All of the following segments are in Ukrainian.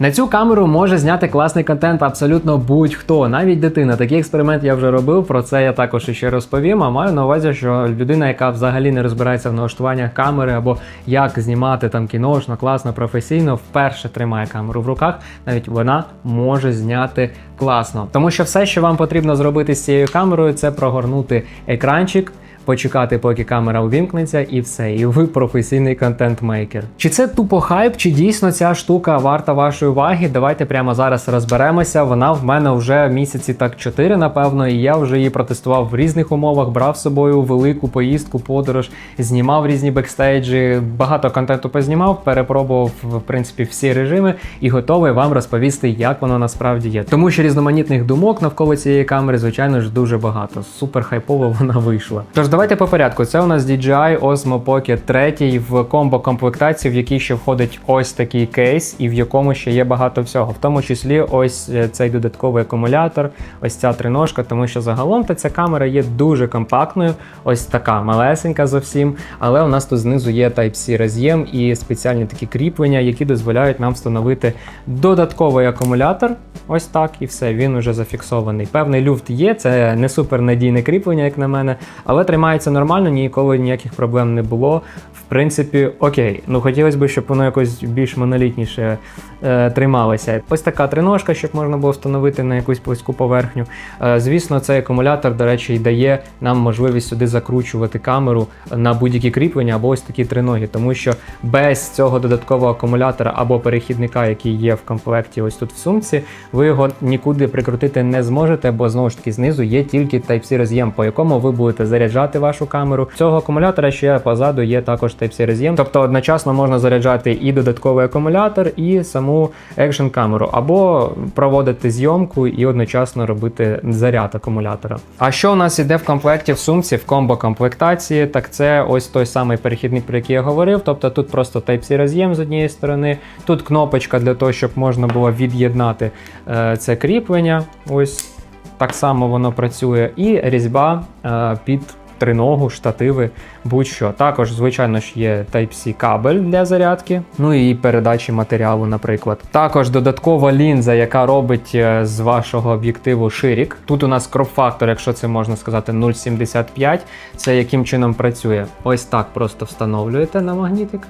На цю камеру може зняти класний контент абсолютно будь-хто, навіть дитина. Такий експеримент я вже робив. Про це я також ще розповім. А маю на увазі, що людина, яка взагалі не розбирається в налаштуваннях камери або як знімати там кіношно, класно, професійно, вперше тримає камеру в руках. Навіть вона може зняти класно. Тому що все, що вам потрібно зробити з цією камерою, це прогорнути екранчик. Почекати, поки камера увімкнеться, і все, і ви професійний контент-мейкер. Чи це тупо хайп, чи дійсно ця штука варта вашої уваги? Давайте прямо зараз розберемося. Вона в мене вже місяці так 4, напевно, і я вже її протестував в різних умовах, брав з собою велику поїздку, подорож, знімав різні бекстейджі, багато контенту познімав, перепробував в принципі всі режими і готовий вам розповісти, як воно насправді є. Тому що різноманітних думок навколо цієї камери, звичайно ж, дуже багато. Супер хайпово вона вийшла. Тож давайте по порядку. Це у нас DJI Osmo Pocket 3 в комбо комплектації, в якій ще входить ось такий кейс, і в якому ще є багато всього, в тому числі ось е, цей додатковий акумулятор, ось ця триножка, тому що загалом та ця камера є дуже компактною, ось така малесенька зовсім. Але у нас тут знизу є Type-C роз'єм і спеціальні такі кріплення, які дозволяють нам встановити додатковий акумулятор. Ось так, і все, він уже зафіксований. Певний люфт є, це не супер надійне кріплення, як на мене, але тримається нормально, ніколи ніяких проблем не було. В принципі, окей. Ну хотілося б, щоб воно якось більш монолітніше е, трималося. Ось така триножка, щоб можна було встановити на якусь плоску поверхню. Е, звісно, цей акумулятор, до речі, і дає нам можливість сюди закручувати камеру на будь-які кріплення або ось такі триноги, тому що без цього додаткового акумулятора або перехідника, який є в комплекті, ось тут в сумці, ви його нікуди прикрутити не зможете, бо знову ж таки знизу є тільки Type-C роз'єм, по якому ви будете заряджати вашу камеру. Цього акумулятора ще позаду є також Type-C роз'єм, тобто одночасно можна заряджати і додатковий акумулятор, і саму екшн камеру, або проводити зйомку і одночасно робити заряд акумулятора. А що у нас іде в комплекті в сумці в комбо комплектації? Так це ось той самий перехідник, про який я говорив. Тобто тут просто Type-C роз'єм з однієї сторони, тут кнопочка для того, щоб можна було від'єднати е, це кріплення. Ось так само воно працює, і різьба е, під триногу, штативи, будь-що. Також, звичайно ж, є Type-C кабель для зарядки, ну і передачі матеріалу, наприклад. Також додаткова лінза, яка робить е, з вашого об'єктиву ширік. Тут у нас кроп-фактор, якщо це можна сказати, 0,75. Це яким чином працює? Ось так просто встановлюєте на магнітик.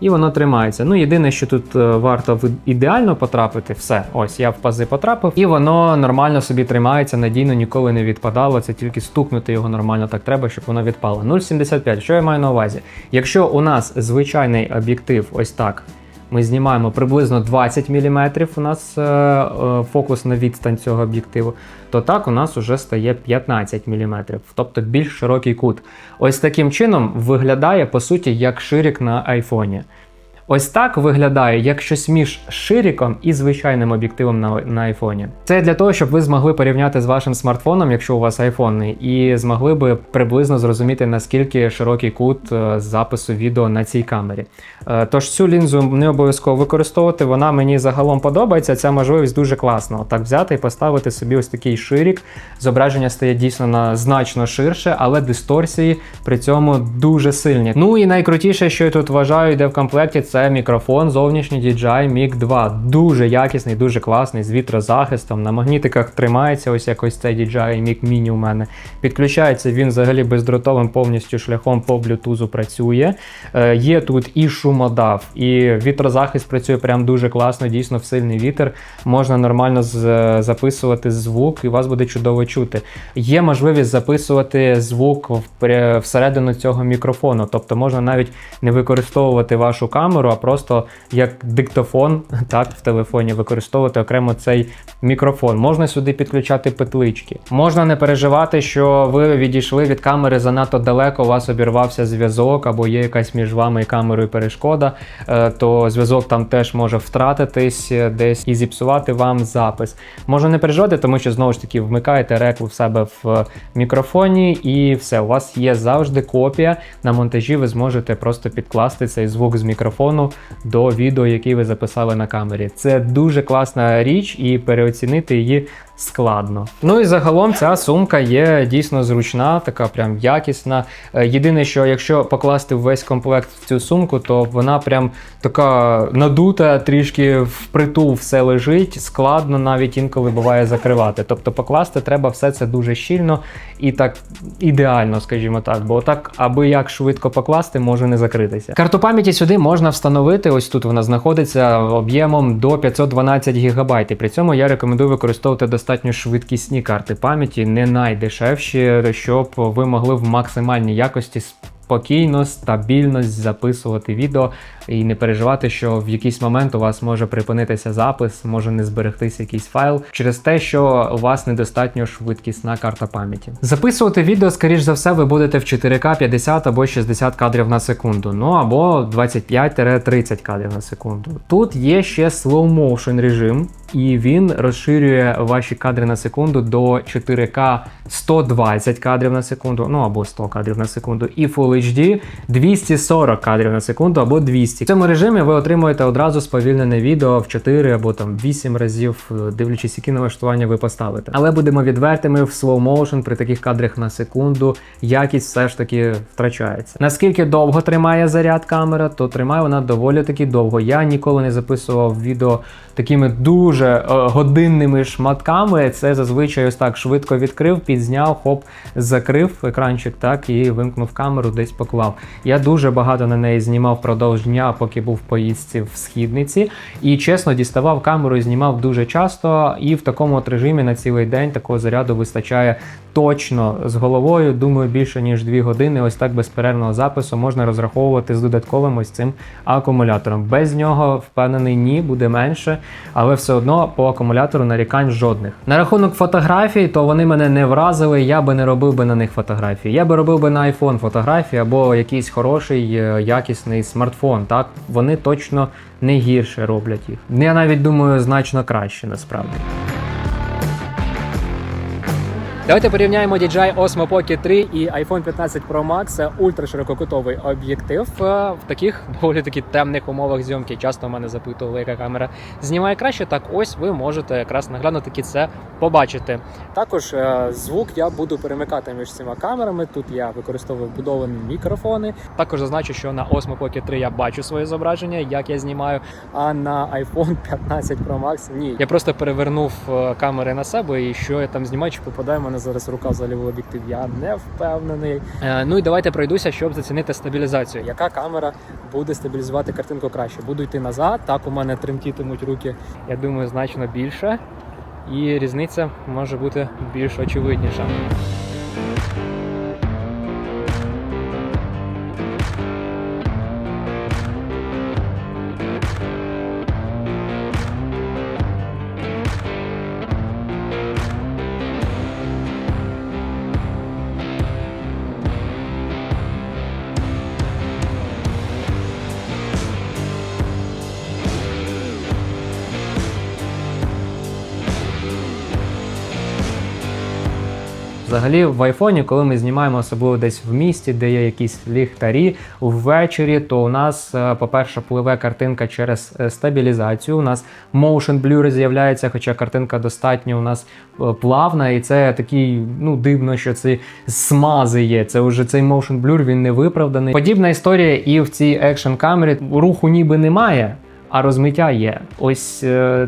І воно тримається. Ну, єдине, що тут е, варто ідеально потрапити, все. Ось я в пази потрапив, і воно нормально собі тримається, надійно ніколи не відпадало. Це тільки стукнути його нормально так треба, щоб воно відпало. 0,75. Що я маю на увазі? Якщо у нас звичайний об'єктив, ось так. Ми знімаємо приблизно 20 мм у нас е, е, фокусна відстань цього об'єктиву, то так у нас вже стає 15 мм, тобто більш широкий кут. Ось таким чином виглядає по суті як ширік на айфоні. Ось так виглядає як щось між шириком і звичайним об'єктивом на, на айфоні. Це для того, щоб ви змогли порівняти з вашим смартфоном, якщо у вас айфонний, і змогли би приблизно зрозуміти, наскільки широкий кут е, запису відео на цій камері. Е, Тож цю лінзу не обов'язково використовувати. Вона мені загалом подобається. Ця можливість дуже класна. Так взяти і поставити собі ось такий ширик. Зображення стає дійсно на значно ширше, але дисторсії при цьому дуже сильні. Ну і найкрутіше, що я тут вважаю, йде в комплекті, це мікрофон зовнішній DJI Mic 2. Дуже якісний, дуже класний, з вітрозахистом. На магнітиках тримається ось якось цей DJI Mic Mini у мене. Підключається він взагалі бездротовим повністю шляхом по блютузу працює. Е, є тут і шумодав, і вітрозахист працює прям дуже класно, дійсно в сильний вітер. Можна нормально з- записувати звук, і вас буде чудово чути. Є можливість записувати звук всередину цього мікрофону, тобто можна навіть не використовувати вашу камеру, а просто як диктофон, так, в телефоні використовувати окремо цей мікрофон. Можна сюди підключати петлички. Можна не переживати, що ви відійшли від камери занадто далеко, у вас обірвався зв'язок, або є якась між вами і камерою перешкода, е, то зв'язок там теж може втратитись е, десь і зіпсувати вам запис. Можна не переживати, тому що знову ж таки вмикаєте реклу в себе в мікрофоні, і все, у вас є завжди копія. На монтажі ви зможете просто підкласти цей звук з мікрофону до відео, який ви записали на камері. Це дуже класна річ, і переоцінити її складно. Ну і загалом ця сумка є дійсно зручна, така прям якісна. Е, Єдине, що якщо покласти весь комплект в цю сумку, то вона прям така надута, трішки впритул все лежить, складно навіть інколи буває закривати. Тобто покласти треба все це дуже щільно і так ідеально, скажімо так, бо так, аби як швидко покласти, може не закритися. Карту пам'яті сюди можна встановити. Ось тут вона знаходиться об'ємом до 512 ГБ. При цьому я рекомендую використовувати достатньо швидкісні карти пам'яті, не найдешевші, щоб ви могли в максимальній якості спокійно, стабільно записувати відео і не переживати, що в якийсь момент у вас може припинитися запис, може не зберегтися якийсь файл через те, що у вас недостатньо швидкісна карта пам'яті. Записувати відео, скоріш за все, ви будете в 4К 50 або 60 кадрів на секунду, ну або 25-30 кадрів на секунду. Тут є ще slow motion режим, і він розширює ваші кадри на секунду до 4К 120 кадрів на секунду, ну або 100 кадрів на секунду, і Full HD 240 кадрів на секунду або 200. В цьому режимі ви отримуєте одразу сповільнене відео в 4 або там 8 разів, е, дивлячись, які налаштування ви поставите. Але будемо відвертими в slow motion при таких кадрах на секунду якість все ж таки втрачається. Наскільки довго тримає заряд камера, то тримає вона доволі таки довго. Я ніколи не записував відео такими дуже е, годинними шматками. Це зазвичай ось так швидко відкрив, підзняв, хоп, закрив екранчик, так і вимкнув камеру, десь поклав. Я дуже багато на неї знімав впродовж дня, поки був в поїздці в східниці. І чесно, діставав камеру і знімав дуже часто. І в такому от режимі на цілий день такого заряду вистачає точно з головою. Думаю, більше ніж 2 години. Ось так безперервного запису можна розраховувати з додатковим ось цим акумулятором. Без нього впевнений, ні, буде менше, але все одно по акумулятору нарікань жодних. На рахунок фотографій, то вони мене не вразили. Я би не робив би на них фотографії. Я би робив би на iPhone фотографії або якийсь хороший е, якісний смартфон. Так вони точно не гірше роблять їх. Я навіть думаю, значно краще насправді. Давайте порівняємо DJI Osmo Pocket 3 і iPhone 15 Pro Max. Це ультраширококутовий об'єктив е, в таких доволі таки темних умовах зйомки. Часто мене запитували, яка камера знімає краще. Так ось ви можете якраз наглядно таки це побачити. Також е, звук я буду перемикати між цими камерами. Тут я використовую вбудовані мікрофони. Також зазначу, що на Osmo Pocket 3 я бачу своє зображення, як я знімаю. А на iPhone 15 Pro Max ні. Я просто перевернув е, камери на себе, і що я там знімаю, чи попадає в мене зараз рука взагалі в об'єктив. Я не впевнений. Е, ну і давайте пройдуся, щоб зацінити стабілізацію. Яка камера буде стабілізувати картинку краще? Буду йти назад. Так у мене тремтітимуть руки. Я думаю, значно більше. І різниця може бути більш очевидніша. Взагалі, в айфоні, коли ми знімаємо особливо десь в місті, де є якісь ліхтарі ввечері, то у нас, е, по-перше, пливе картинка через е, стабілізацію. У нас motion blur з'являється, хоча картинка достатньо у нас е, плавна, і це такий, ну дивно, що це смази є. Це вже цей motion blur, він не виправданий. Подібна історія і в цій екшн камері руху ніби немає. А розмиття є. Ось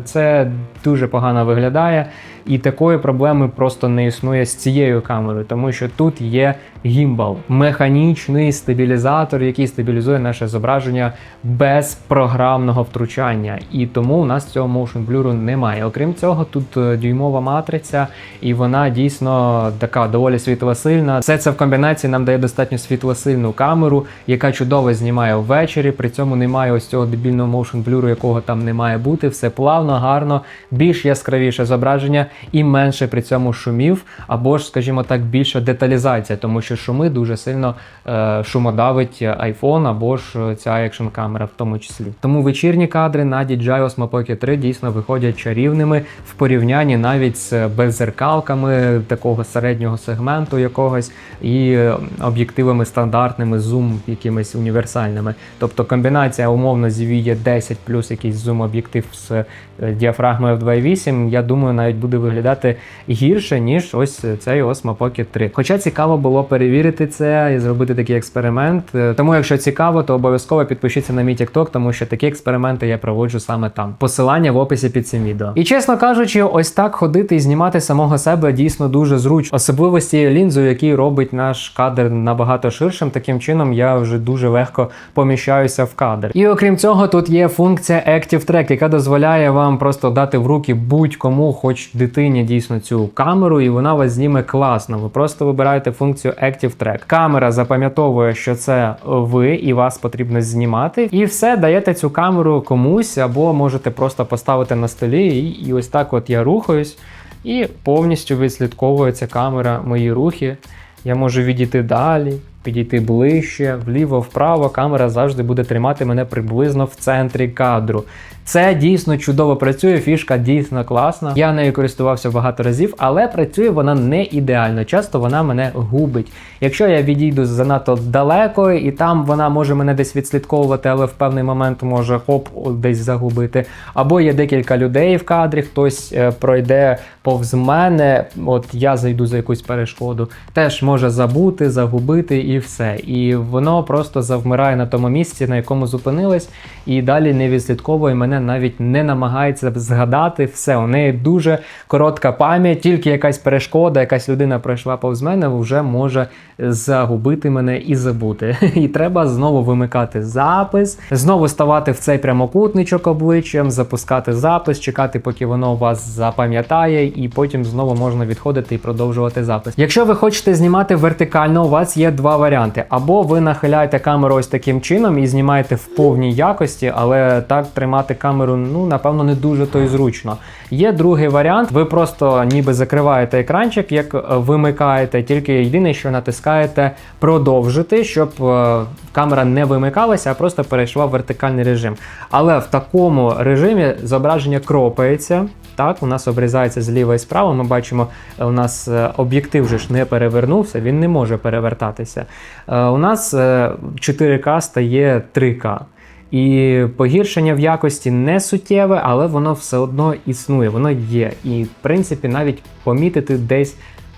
це дуже погано виглядає, і такої проблеми просто не існує з цією камерою, тому що тут є гімбал, механічний стабілізатор, який стабілізує наше зображення без програмного втручання. І тому у нас цього motion blur немає. Окрім цього, тут е, дюймова матриця, і вона дійсно така доволі світлосильна. Все це в комбінації нам дає достатньо світлосильну камеру, яка чудово знімає ввечері. При цьому немає ось цього дебільного motion blur, якого там не має бути. Все плавно, гарно, більш яскравіше зображення і менше при цьому шумів, або ж, скажімо так, більша деталізація, тому що шуми дуже сильно е, шумодавить iPhone або ж ця екшн камера в тому числі. Тому вечірні кадри на DJI Osmo Pocket 3 дійсно виходять чарівними в порівнянні навіть з беззеркалками такого середнього сегменту якогось і е, об'єктивами стандартними, зум якимись універсальними. Тобто комбінація умовно ZV 10 плюс якийсь зум-об'єктив з е, діафрагмою f2.8, я думаю, навіть буде виглядати гірше, ніж ось цей Osmo Pocket 3. Хоча цікаво було перевірити це і зробити такий експеримент. Тому, якщо цікаво, то обов'язково підпишіться на мій TikTok, тому що такі експерименти я проводжу саме там. Посилання в описі під цим відео. І чесно кажучи, ось так ходити і знімати самого себе дійсно дуже зручно. Особливості лінзу, який робить наш кадр набагато ширшим. Таким чином я вже дуже легко поміщаюся в кадр. І окрім цього, тут є функція Active Track, яка дозволяє вам просто дати в руки будь-кому, хоч дитині дійсно цю камеру, і вона вас зніме класно. Ви просто вибираєте функцію Active Track. Камера запам'ятовує, що це ви і вас потрібно знімати, і все даєте цю камеру комусь, або можете просто поставити на столі, і, і ось так от я рухаюсь. І повністю відслідковує ця камера мої рухи. Я можу відійти далі, підійти ближче, вліво, вправо. Камера завжди буде тримати мене приблизно в центрі кадру. Це дійсно чудово працює, фішка дійсно класна. Я нею користувався багато разів, але працює вона не ідеально. Часто вона мене губить. Якщо я відійду занадто далеко, і там вона може мене десь відслідковувати, але в певний момент може хоп десь загубити. Або є декілька людей в кадрі, хтось е, пройде повз мене, от я зайду за якусь перешкоду, теж може забути, загубити і все. І воно просто завмирає на тому місці, на якому зупинилось, і далі не відслідковує мене, навіть не намагається згадати все. У неї дуже коротка пам'ять, тільки якась перешкода, якась людина пройшла повз мене, вже може загубити мене і забути. І треба знову вимикати запис, знову ставати в цей прямокутничок обличчям, запускати запис, чекати, поки воно вас запам'ятає, і потім знову можна відходити і продовжувати запис. Якщо ви хочете знімати вертикально, у вас є два варіанти: або ви нахиляєте камеру ось таким чином і знімаєте в повній якості, але так тримати камеру, ну напевно, не дуже то й зручно. Є другий варіант, ви просто ніби закриваєте екранчик, як е, вимикаєте, тільки єдине, що натискаєте продовжити, щоб е, камера не вимикалася, а просто перейшла в вертикальний режим. Але в такому режимі зображення кропається. Так, у нас обрізається зліва і справа. Ми бачимо, е, у нас об'єктив же ж не перевернувся, він не може перевертатися. У нас е, 4К стає 3К. І погіршення в якості не суттєве, але воно все одно існує, воно є. І, в принципі, навіть помітити десь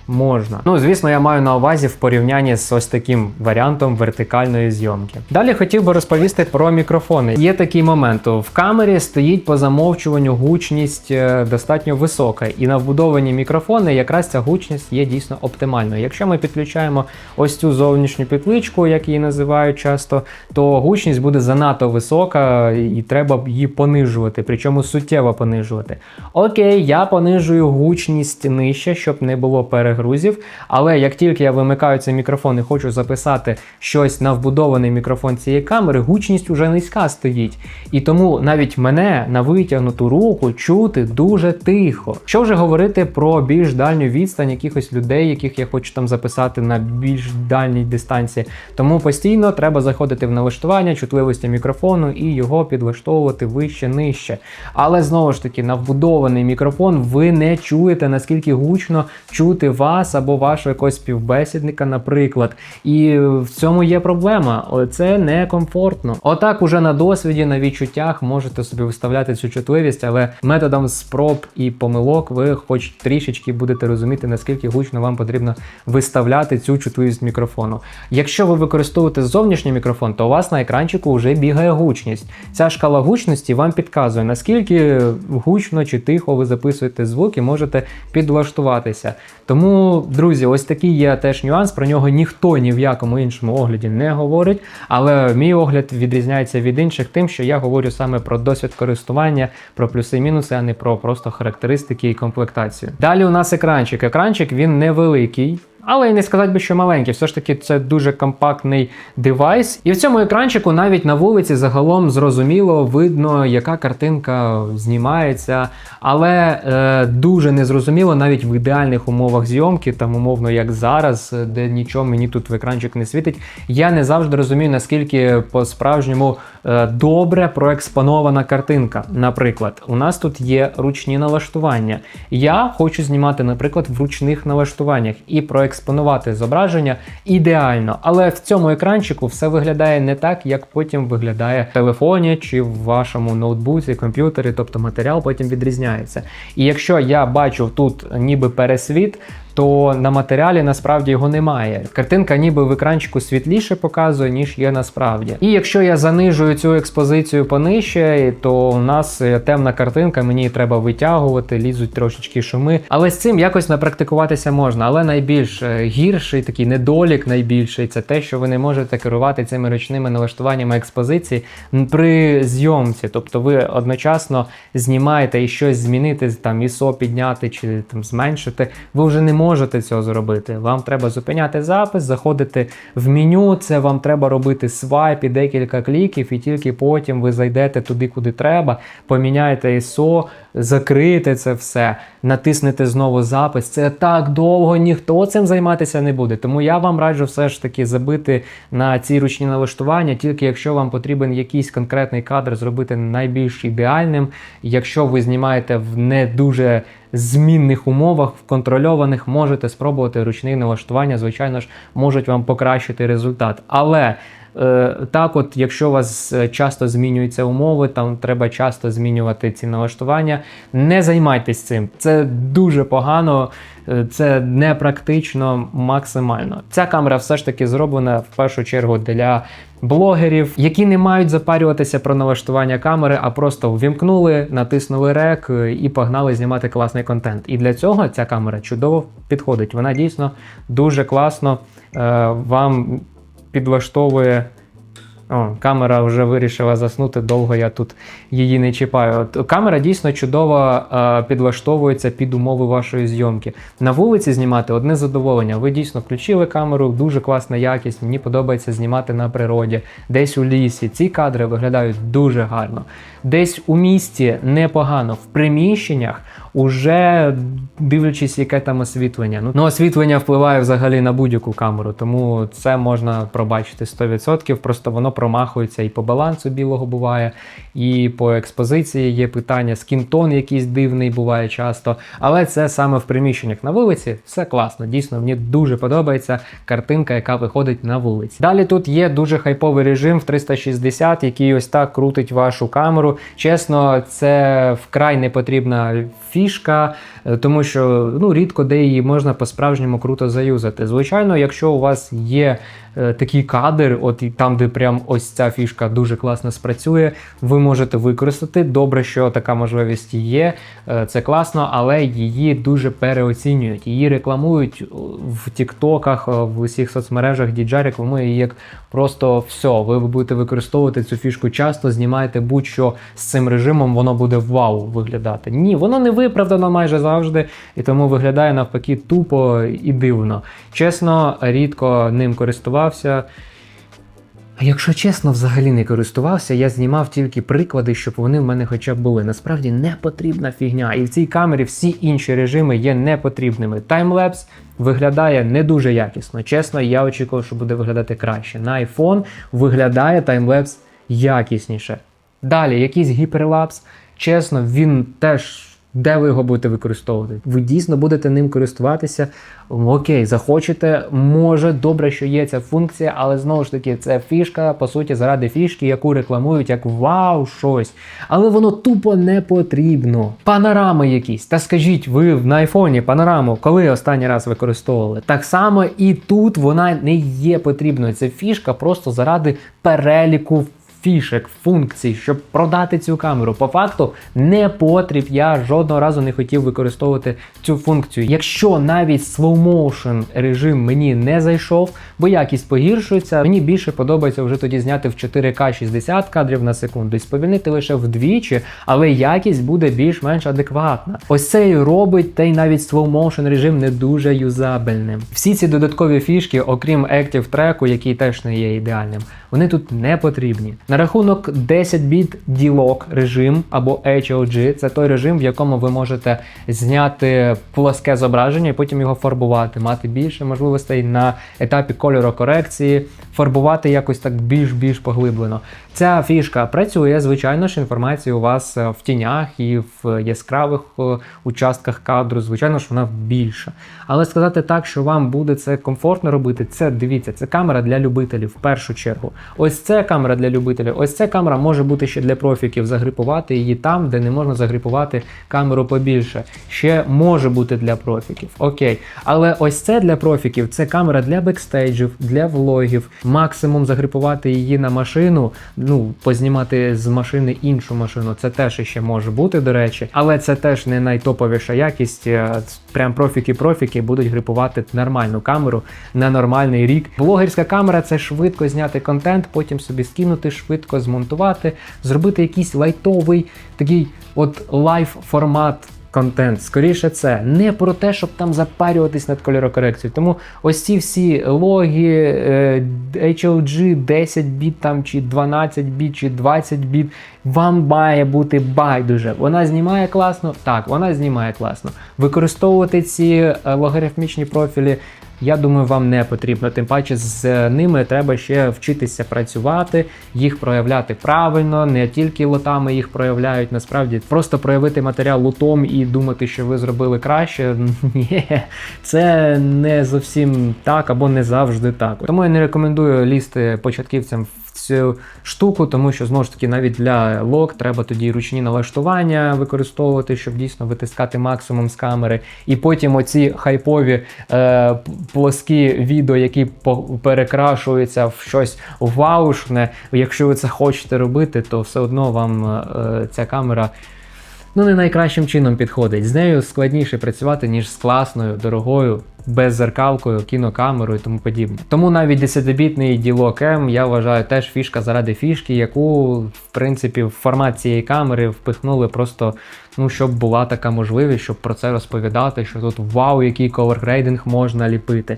можна. Ну, звісно, я маю на увазі в порівнянні з ось таким варіантом вертикальної зйомки. Далі хотів би розповісти про мікрофони. Є такий момент: в камері стоїть по замовчуванню гучність е, достатньо висока, і на вбудовані мікрофони якраз ця гучність є дійсно оптимальною. Якщо ми підключаємо ось цю зовнішню петличку, як її називають часто, то гучність буде занадто висока і треба її понижувати, причому суттєво понижувати. Окей, я понижую гучність нижче, щоб не було перегрузів. Але як тільки я вимикаю цей мікрофон і хочу записати щось на вбудований мікрофон цієї камери, гучність уже низька стоїть. І тому навіть мене на витягнуту руку чути дуже тихо. Що вже говорити про більш дальню відстань якихось людей, яких я хочу там записати на більш дальній дистанції. Тому постійно треба заходити в налаштування чутливості мікрофону і його підлаштовувати вище нижче. Але знову ж таки, на вбудований мікрофон ви не чуєте наскільки гучно чути вас або вашого якогось співбесідника, наприклад. І в цьому є проблема. Це некомфортно. Отак, уже на досвіді, на відчуттях можете собі виставляти цю чутливість, але методом спроб і помилок ви хоч трішечки будете розуміти, наскільки гучно вам потрібно виставляти цю чутливість мікрофону. Якщо ви використовуєте зовнішній мікрофон, то у вас на екранчику вже бігає гучність. Ця шкала гучності вам підказує, наскільки гучно чи тихо ви записуєте звук і можете підлаштуватися. Тому, друзі, ось такий є теж нюанс. Про нього ніхто ні в якому іншому огляді не говорить. Але мій огляд відрізняється від інших тим, що я говорю саме про досвід користування, про плюси і мінуси, а не про просто характеристики і комплектацію. Далі у нас екранчик. Екранчик він невеликий. Але і не сказати би, що маленький. Все ж таки, це дуже компактний девайс. І в цьому екранчику навіть на вулиці загалом зрозуміло видно, яка картинка знімається. Але е, дуже незрозуміло навіть в ідеальних умовах зйомки, там умовно, як зараз, е, де нічого мені тут в екранчик не світить. Я не завжди розумію, наскільки по-справжньому е, добре проекспонована картинка. Наприклад, у нас тут є ручні налаштування. Я хочу знімати, наприклад, в ручних налаштуваннях і проекспонувати зображення ідеально. Але в цьому екранчику все виглядає не так, як потім виглядає в телефоні чи в вашому ноутбуці, комп'ютері, тобто матеріал потім відрізняється. І якщо я бачу тут ніби пересвіт, то на матеріалі насправді його немає. Картинка ніби в екранчику світліше показує, ніж є насправді. І якщо я занижую цю експозицію понижче, то у нас е, темна картинка, мені треба витягувати, лізуть трошечки шуми. Але з цим якось напрактикуватися можна. Але найбільш е, гірший такий недолік найбільший це те, що ви не можете керувати цими ручними налаштуваннями експозиції при зйомці. Тобто ви одночасно знімаєте і щось змінити, там ISO підняти чи там зменшити. Ви вже не можете цього зробити. Вам треба зупиняти запис, заходити в меню. Це вам треба робити свайп і декілька кліків, і тільки потім ви зайдете туди, куди треба, поміняєте ISO, закриєте це все, натиснете знову запис. Це так довго, ніхто цим займатися не буде. Тому я вам раджу все ж таки забити на ці ручні налаштування, тільки якщо вам потрібен якийсь конкретний кадр, зробити найбільш ідеальним. Якщо ви знімаєте в не дуже змінних умовах, в контрольованих, можете спробувати ручний налаштування, звичайно ж, можуть вам покращити результат. Але так, от, якщо у вас е, часто змінюються умови, там треба часто змінювати ці налаштування, не займайтесь цим. Це дуже погано, е, це непрактично максимально. Ця камера все ж таки зроблена в першу чергу для блогерів, які не мають запарюватися про налаштування камери, а просто ввімкнули, натиснули рек е, і погнали знімати класний контент. І для цього ця камера чудово підходить. Вона дійсно дуже класно е, вам підлаштовує. О, камера вже вирішила заснути, довго я тут її не чіпаю. От, камера дійсно чудово е, підлаштовується під умови вашої зйомки. На вулиці знімати одне задоволення. Ви дійсно включили камеру, дуже класна якість. Мені подобається знімати на природі, десь у лісі. Ці кадри виглядають дуже гарно. Десь у місті непогано, в приміщеннях, уже дивлячись, яке там освітлення. Ну, ну освітлення впливає взагалі на будь-яку камеру, тому це можна пробачити 100%. Просто воно промахується і по балансу білого буває, і по експозиції є питання. Скінтон якийсь дивний буває часто. Але це саме в приміщеннях на вулиці. Все класно. Дійсно, мені дуже подобається картинка, яка виходить на вулиці. Далі тут є дуже хайповий режим в 360, який ось так крутить вашу камеру. Чесно, це вкрай не потрібна фішка, тому що ну, рідко де її можна по-справжньому круто заюзати. Звичайно, якщо у вас є е, такий кадр, от і там, де прям ось ця фішка дуже класно спрацює, ви можете використати. Добре, що така можливість є, е, це класно, але її дуже переоцінюють. Її рекламують в Тіктоках, в усіх соцмережах. DJI рекламує її як просто все. Ви будете використовувати цю фішку часто, знімаєте будь-що з цим режимом, воно буде вау виглядати. Ні, воно не виправдано майже завжди, і тому виглядає навпаки тупо і дивно. Чесно, рідко ним користувався. А якщо чесно, взагалі не користувався, я знімав тільки приклади, щоб вони в мене хоча б були. Насправді не потрібна фігня. І в цій камері всі інші режими є непотрібними. Таймлепс виглядає не дуже якісно. Чесно, я очікував, що буде виглядати краще. На iPhone виглядає таймлепс якісніше. Далі, якийсь гіперлапс. Чесно, він теж. Де ви його будете використовувати? Ви дійсно будете ним користуватися. Окей, захочете, може, добре, що є ця функція, але знову ж таки, це фішка, по суті, заради фішки, яку рекламують як вау, щось. Але воно тупо не потрібно. Панорами якісь. Та скажіть, ви на айфоні панораму, коли останній раз використовували? Так само і тут вона не є потрібною. Це фішка просто заради переліку фішек, функцій, щоб продати цю камеру. По факту не потріб. Я жодного разу не хотів використовувати цю функцію. Якщо навіть motion режим мені не зайшов, бо якість погіршується, мені більше подобається вже тоді зняти в 4К 60 кадрів на секунду і сповільнити лише вдвічі, але якість буде більш-менш адекватна. Ось це і робить та й навіть motion режим не дуже юзабельним. Всі ці додаткові фішки, окрім Active Track, який теж не є ідеальним, вони тут не потрібні. На рахунок 10 біт D-Lock режим або HOG це той режим, в якому ви можете зняти плоске зображення і потім його фарбувати, мати більше можливостей на етапі кольорокорекції, фарбувати якось так більш-більш поглиблено. Ця фішка працює, звичайно ж, інформація у вас е, в тінях і в яскравих е, участках кадру, звичайно ж, вона більша. Але сказати так, що вам буде це комфортно робити, це дивіться, це камера для любителів в першу чергу. Ось це камера для любителів. Ось ця камера може бути ще для профіків, загрипувати її там, де не можна загрипувати камеру побільше. Ще може бути для профіків. Окей. Але ось це для профіків, це камера для бекстейджів, для влогів. Максимум загрипувати її на машину, ну, познімати з машини іншу машину. Це теж ще може бути, до речі. Але це теж не найтоповіша якість. Е, Прям профіки-профіки будуть грипувати нормальну камеру на нормальний рік. Блогерська камера це швидко зняти контент, потім собі скинути, швидко змонтувати, зробити якийсь лайтовий такий от лайв формат. Контент, скоріше це не про те, щоб там запарюватись над кольорокорекцією. Тому ось ці всі логи, е, HLG 10 біт там, чи 12 біт, чи 20 біт, вам має бути байдуже. Вона знімає класно? Так, вона знімає класно. Використовувати ці е, логарифмічні профілі. Я думаю, вам не потрібно. Тим паче з ними треба ще вчитися працювати, їх проявляти правильно, не тільки лотами їх проявляють. Насправді просто проявити матеріал лотом і думати, що ви зробили краще. Ні, це не зовсім так або не завжди так. Тому я не рекомендую лізти початківцям в цю штуку, тому що знову ж таки навіть для лог треба тоді ручні налаштування використовувати, щоб дійсно витискати максимум з камери. І потім оці хайпові е, плоскі відео, які перекрашуються в щось ваушне. Якщо ви це хочете робити, то все одно вам е, ця камера. Ну, не найкращим чином підходить. З нею складніше працювати, ніж з класною, дорогою, беззеркалкою, кінокамерою і тому подібне. Тому навіть 10-бітний ділок М я вважаю теж фішка заради фішки, яку, в принципі, в формат цієї камери впихнули просто, ну, щоб була така можливість, щоб про це розповідати, що тут вау, який ковергрейдинг можна ліпити.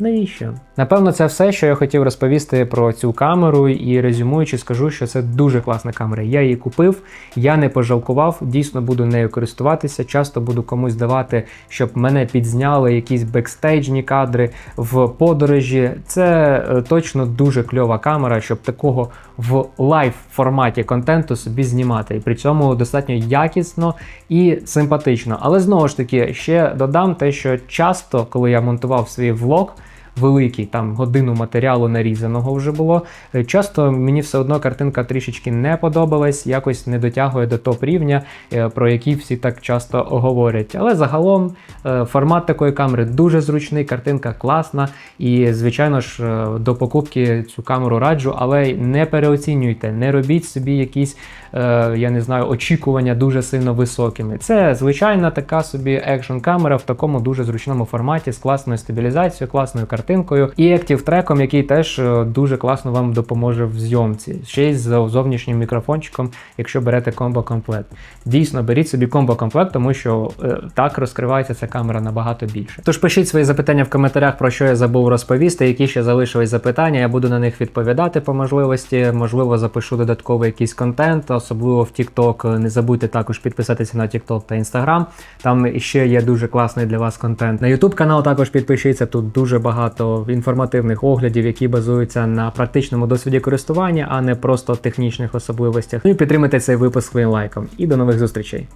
Навіщо? Напевно, це все, що я хотів розповісти про цю камеру, і резюмуючи, скажу, що це дуже класна камера. Я її купив, я не пожалкував, дійсно буду нею користуватися. Часто буду комусь давати, щоб мене підзняли якісь бекстейджні кадри в подорожі. Це е, точно дуже кльова камера, щоб такого в лайв форматі контенту собі знімати. І при цьому достатньо якісно і симпатично. Але знову ж таки, ще додам те, що часто, коли я монтував свій влог. Великий там годину матеріалу нарізаного вже було. Е, Часто мені все одно картинка трішечки не подобалась, якось не дотягує до топ рівня, е, про який всі так часто говорять. Але загалом е, формат такої камери дуже зручний, картинка класна. І, звичайно ж, до покупки цю камеру раджу, але не переоцінюйте, не робіть собі якісь, я не знаю, очікування дуже сильно високими. Це звичайна така собі екшн камера в такому дуже зручному форматі з класною стабілізацією, класною картинкою і Active треком, який теж е, дуже класно вам допоможе в зйомці. Ще й з зовнішнім мікрофончиком, якщо берете комбо-комплект. Дійсно, беріть собі комбо-комплект, тому що е, так розкривається ця камера набагато більше. Тож пишіть свої запитання в коментарях, про що я забув розповісти, які ще залишились запитання. Я буду на них відповідати по можливості. Можливо, запишу додатковий якийсь контент, особливо в TikTok. Не забудьте також підписатися на TikTok та Instagram. Там ще є дуже класний для вас контент. На YouTube канал також підпишіться. Тут дуже багато інформативних оглядів, які базуються на практичному досвіді користування, а не просто технічних особливостях. Ну і підтримайте цей випуск своїм лайком. І до нових зустрічей.